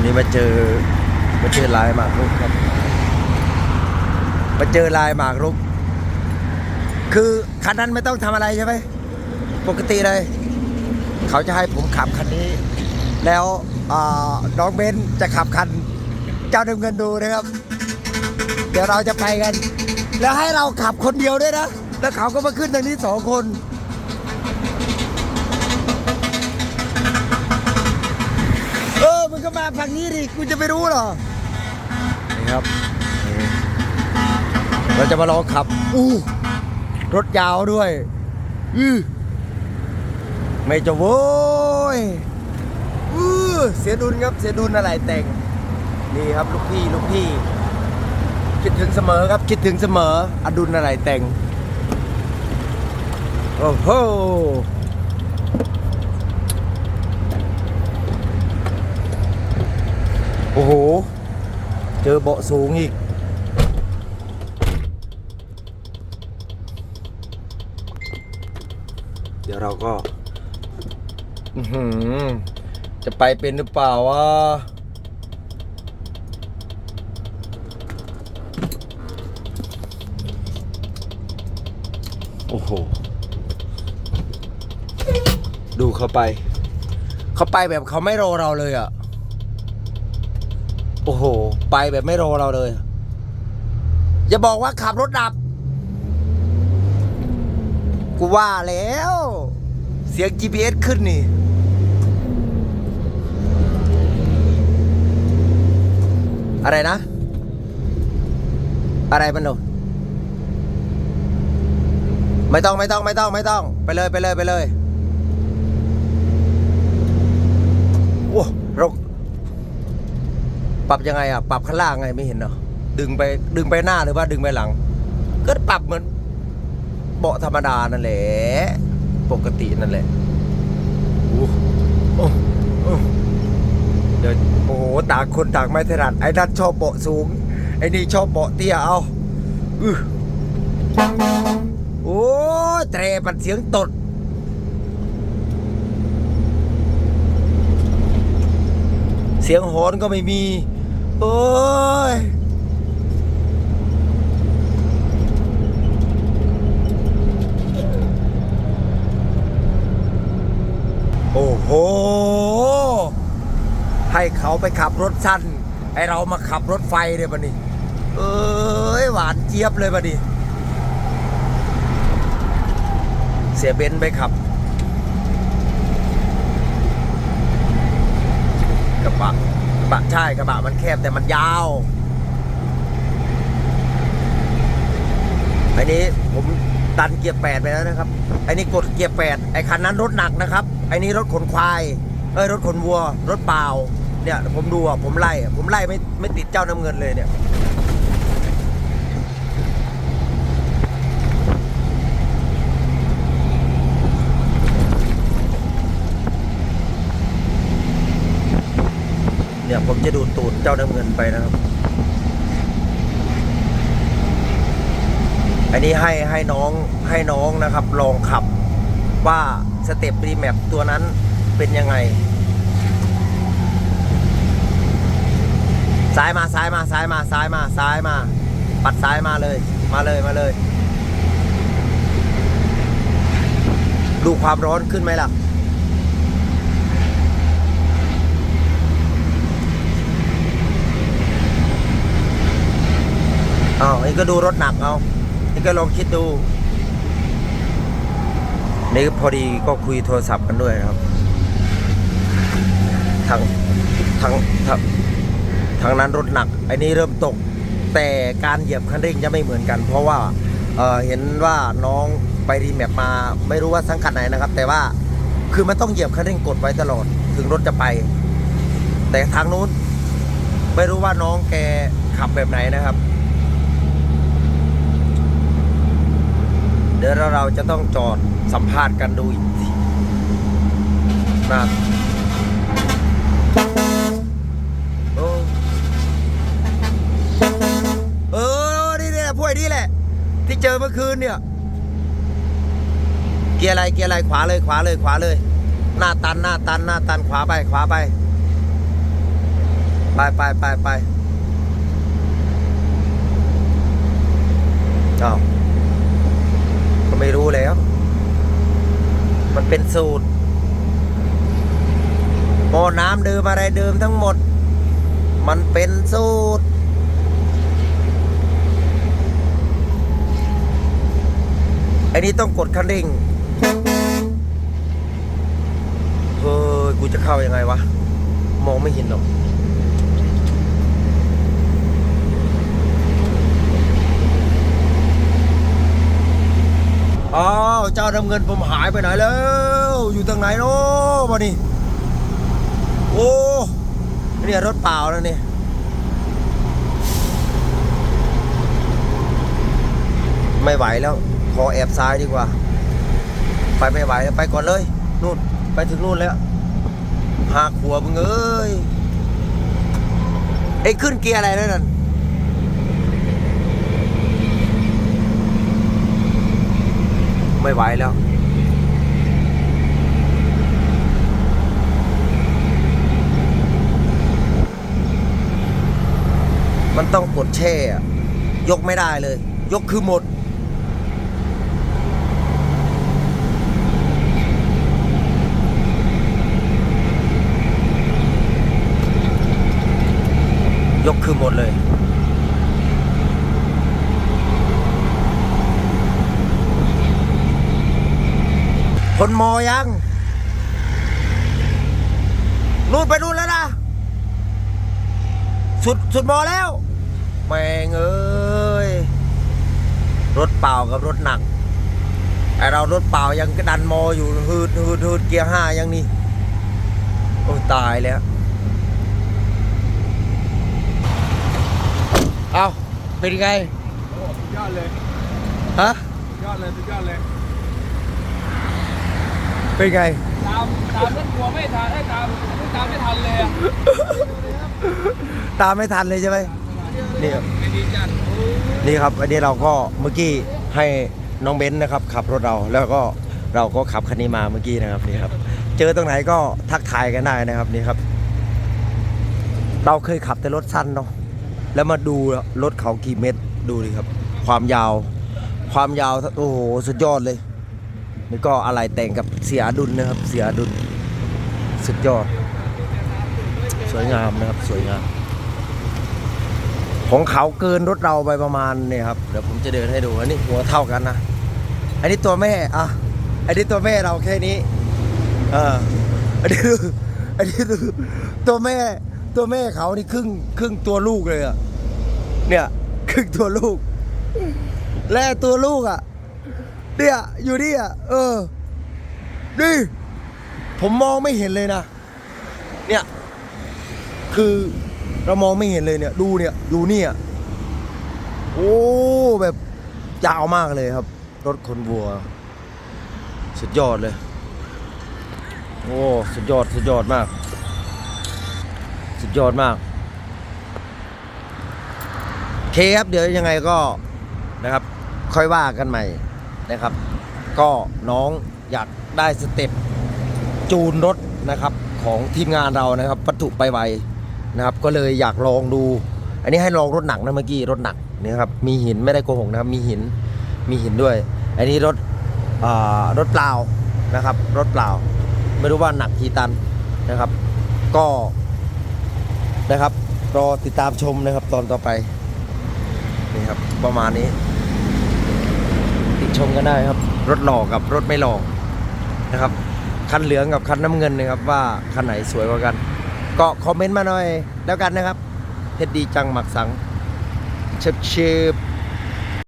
วันนี้มาเจอมาเจอลายหมากรุกครับมาเจอลายหมากรุก คือคันนั้นไม่ต้องทำอะไรใช่ไหมปกติเลย เขาจะให้ผมขับคันนี้ แล้วน้องเบนจะขับคัน เจ้าดำเงินดูนะครับ เดี๋ยวเราจะไปกัน แล้วให้เราขับคนเดียวด้วยนะ แล้วเขาก็มาขึ้นทางนี้สองคน เออ มาฝั่งนี้ดิกูจะไปรู้หรอนี่ครับเราจะมาลองขับ อู้รถยาวด้วย อือไม่จะโว้ยอือเสียดุลครับเสียดุลอะไรแต่งนี่ครับลูกพี่ลูกพี่ คิดถึงเสมอครับคิดถึงเสมออดุลอะไรแต่ง โอ้โห อ้โห เจอเบาะสูงอีก เดี๋ยวเราก็จะไปเป็นหรือเปล่าวะโอ้โห ดูเขาไป เขาไปแบบเขาไม่รอเราเลยอะ อ้โห ไปแบบไม่รอเราเลย อย่าบอกว่าขับรถดับ กูว่าแล้ว เสียง GPS ขึ้นนี่ อะไรนะ อะไรมันโดนไม่ต้องไม่ต้องไม่ต้องไม่ต้อง ไปเลยไปเลยไปเลยโอ้รก ปรับยังไงอะ ปรับข้างล่างไงไม่เห็นเหรอดึงไปดึงไปหน้าหรือว่าดึงไปหลัง ก็ปรับเหมือนเบาะธรรมดานั่นแหละปกตินั่นแหละโอ้โอ้โอ้เดี๋ยวโอ้โหต่างคนต่างไม่ถนัดไอ้นั่นชอบเบาะสูง ไอ้นี่ชอบเบาะเตี้ยเอาอือโอ้ยแตรปัดเสียงตดเสียงหอนก็ไม่มี โอ้ยโอ้โห ให้เขาไปขับรถสั้นไอเรามาขับรถไฟเลยบัดนี้ เอ้ย หวานเจี๊ยบเลยบัดนี้ เสียเบนไปขับ กระบะ บะใช่กระบะมันแคบแต่มันยาวอันนี้ผมดันเกียร์แปดไปแล้วนะครับอันนี้กดเกียร์แปดไอ้คันนั้นรถหนักนะครับไอ้นี้รถขนควายเอ้ยรถขนวัว รถเปล่า เนี่ยผมดูอะผมไล่ผมไล่ไม่ไม่ติดเจ้าน้ำเงินเลยเนี่ย เนี่ยผมจะดูตูดเจ้าน้ำเงินไปนะครับ อันนี้ให้ให้น้องให้น้องนะครับ ลองขับว่าสเต็ปรีแมปตัวนั้นเป็นยังไง ซ้ายมาซ้ายมาซ้ายมาซ้ายมาซ้ายมา ปัดซ้ายมาเลย มาเลยมาเลย ดูความร้อนขึ้นไหมล่ะ อ้าวนี่ก็ดูรถหนักเอานี่ก็ลองคิดดู นี่พอดีก็คุยโทรศัพท์กันด้วยครับ ทางทางทางทางนั้นรถหนักไอ้นี่เริ่มตก แต่การเหยียบคันเร่งจะไม่เหมือนกัน เพราะว่าเอ่อเห็นว่าน้องไปรีแมปมา ไม่รู้ว่าสังกัดไหนนะครับ แต่ว่าคือมันต้องเหยียบคันเร่งกดไว้ตลอด ถึงรถจะไป แต่ทางนู้น ไม่รู้ว่าน้องแกขับแบบไหนนะครับ เดี๋ยวเราจะต้องจอดสัมภาษณ์กันดูอีกทีนะโอ้เออนี่นี่แหละพวกนี่แหละ ที่เจอเมื่อคืนเนี่ย เกียร์อะไร เกียร์อะไร ขวาเลย ขวาเลย ขวาเลย หน้าตัน หน้าตัน หน้าตัน ขวาไป ขวาไป ไปไปไปไปอ้าว ก็ไม่รู้แล้ว มันเป็นสูตรหม้อน้ำเดิมอะไรเดิมทั้งหมด มันเป็นสูตรอ้นี่ต้องกดคันเร่งเฮ้ยกูจะเข้ายังไงวะ มองไม่เห็นหรอก อ้าว เจ้าดำเงินผมหายไปไหนแล้ว อยู่ทางไหนเนาะมานี่โอ้เนี่ยรถเปล่าแล้วนี่ไม่ไหวแล้ว ขอแอบซ้ายดีกว่า ไปไม่ไหวแล้วไปก่อนเลย นู่น ไปถึงนู่นแล้วหักหัวมึงเอ้ยเอ้ขึ้นเกียร์อะไรนั่น ไม่ไหวแล้ว มันต้องกดแช่ยกไม่ได้เลย ยกคือหมด ยกคือหมดเลย คนมอยังนู่นไปนู่นแล้วนะ สุดสุดมอแล้ว แม่งเอ้ย รถเปล่ากับรถหนักไอเรารถเปล่ายังกระดันมออยู่ฮืดฮืดฮืดเกียร์ห้ายังนี่ โอ้ตายแล้ว เอาเป็นไง โอ้สุดยอดเลย ฮะ สุดยอดเลยสุดยอดเลย เป็นไง ตามตามรถทัวร์ไม่ทันให้ตามตามไม่ทันเลยอะตามไม่ทันเลยใช่ไหมนี่ครับไม่ดีจัดโอ้ยนี่ครับอันนี้เราก็เมื่อกี้ให้น้องเบนซ์นะครับขับรถเราแล้วก็เราก็ขับคันนี้มาเมื่อกี้นะครับนี่ครับเจอตรงไหนก็ทักทายกันได้นะครับนี่ครับ เราเคยขับแต่รถสั้นเนาะแล้วมาดูรถเขากี่เมตรดูดิครับ ความยาว ความยาวโอ้โหสุดยอดเลย นี่ก็อะไรแต่งกับเสียดุลนะครับ เสียดุลสุดยอด สวยงามนะครับ สวยงาม ของเขาเกินรถเราไปประมาณเนี่ยครับ เดี๋ยวผมจะเดินให้ดูอันนี้หัวเท่ากันนะ อันนี้ตัวแม่ อะ อันนี้ตัวแม่เราแค่นี้ เอออันนี้อันนี้ตัวแม่ ตัวแม่เขานี่ครึ่งครึ่งตัวลูกเลยอะเนี่ย ครึ่งตัวลูก และตัวลูกอะ เนี่ยอยู่นี่อะเออนี่ผมมองไม่เห็นเลยนะ เนี่ย คือเรามองไม่เห็นเลยเนี่ย ดูเนี่ยดูเนี่ยโอ้แบบยาวมากเลยครับ รถขนวัว สุดยอดเลย โอ้สุดยอดสุดยอดมาก สุดยอดมากเคครับเดี๋ยวยังไงก็นะครับ ค่อยว่ากันใหม่ นะครับ ก็น้องอยากได้สเต็ปจูนรถนะครับของทีมงานเรานะครับวัตถุไปไวนะครับ ก็เลยอยากลองดู อันนี้ให้ลองรถหนักนะเมื่อกี้รถหนักนี่ครับมีหินไม่ได้โกหกนะครับ มีหินมีหินด้วย อันนี้รถรถเปล่านะครับ รถเปล่า ไม่รู้ว่าหนักกี่ตันนะครับ ก็นะครับรอติดตามชมนะครับตอนต่อไปนี่ครับประมาณนี้ ชมกันได้ครับ รถหล่อกับรถไม่หล่อนะครับคันเหลืองกับคันน้ำเงินนะครับว่าคันไหนสวยกว่ากัน ก็คอมเมนต์มาหน่อยแล้วกันนะครับเพชรดีจังหมักสังเชิบเชิบ